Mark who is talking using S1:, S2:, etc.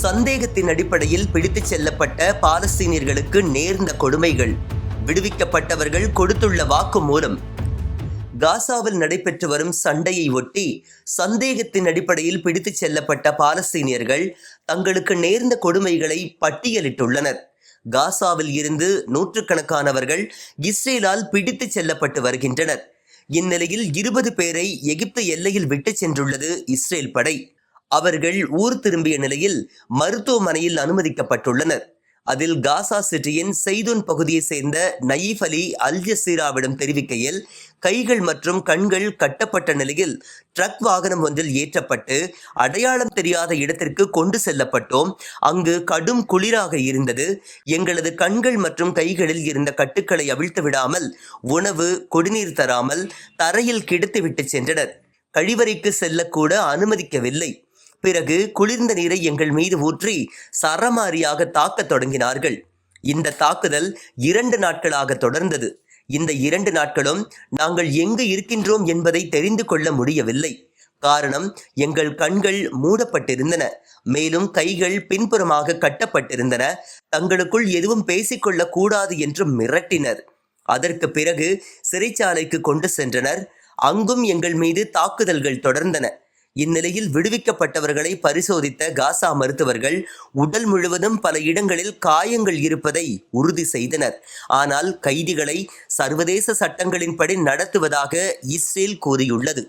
S1: சந்தேகத்தின் அடிப்படையில் பிடித்துச் செல்லப்பட்ட பாலஸ்தீனியர்களுக்கு நேர்ந்த கொடுமைகள். விடுவிக்கப்பட்டவர்கள் கொடுத்துள்ள வாக்குமூலம். காசாவில் நடைபெற்று வரும் சண்டையை ஒட்டி சந்தேகத்தின் அடிப்படையில் பிடித்துச் செல்லப்பட்ட பாலஸ்தீனியர்கள் தங்களுக்கு நேர்ந்த கொடுமைகளை பட்டியலிட்டுள்ளனர். காசாவில் இருந்து நூற்றுக்கணக்கானவர்கள் இஸ்ரேலால் பிடித்துச் செல்லப்பட்டு வருகின்றனர். இந்நிலையில் இருபது பேரை எகிப்து எல்லையில் விட்டுச் சென்றுள்ளது இஸ்ரேல் படை. அவர்கள் ஊர் திரும்பிய நிலையில் மருத்துவமனையில் அனுமதிக்கப்பட்டுள்ளனர். அதில் காசா சிட்டியின் செய்துன் பகுதியைச் சேர்ந்த நயீப் அலி அல் ஜசீராவிடம் தெரிவிக்கையில் கைகள் மற்றும் கண்கள் கட்டப்பட்ட நிலையில் ட்ரக் வாகனம் ஒன்றில் ஏற்றப்பட்டு அடையாளம் தெரியாத இடத்திற்கு கொண்டு செல்லப்பட்டோம். அங்கு கடும் குளிராக இருந்தது. எங்களது கண்கள் மற்றும் கைகளில் இருந்த கட்டுக்களை அவிழ்த்து விடாமல் உணவு குடிநீர் தராமல் தரையில் கிடத்திவிட்டு சென்றனர். கழிவறைக்கு செல்லக்கூட அனுமதிக்கவில்லை. பிறகு குளிர்ந்த நீரை எங்கள் மீது ஊற்றி சரமாரியாக தாக்கத் தொடங்கினார்கள். இந்த தாக்குதல் இரண்டு நாட்களாக தொடர்ந்தது. இந்த இரண்டு நாட்களும் நாங்கள் எங்கு இருக்கின்றோம் என்பதை தெரிந்து கொள்ள முடியவில்லை. காரணம் எங்கள் கண்கள் மூடப்பட்டிருந்தன. மேலும் கைகள் பின்புறமாக கட்டப்பட்டிருந்தன. தங்களுக்குள் எதுவும் பேசிக்கொள்ள கூடாது என்று மிரட்டினர். அதற்கு பிறகு சிறைச்சாலைக்கு கொண்டு சென்றனர். அங்கும் எங்கள் மீது தாக்குதல்கள் தொடர்ந்தன. இந்நிலையில் விடுவிக்கப்பட்டவர்களை பரிசோதித்த காசா மருத்துவர்கள் உடல் முழுவதும் பல இடங்களில் காயங்கள் இருப்பதை உறுதி செய்தனர். ஆனால் கைதிகளை சர்வதேச சட்டங்களின்படி நடத்துவதாக இஸ்ரேல் கூறியுள்ளது.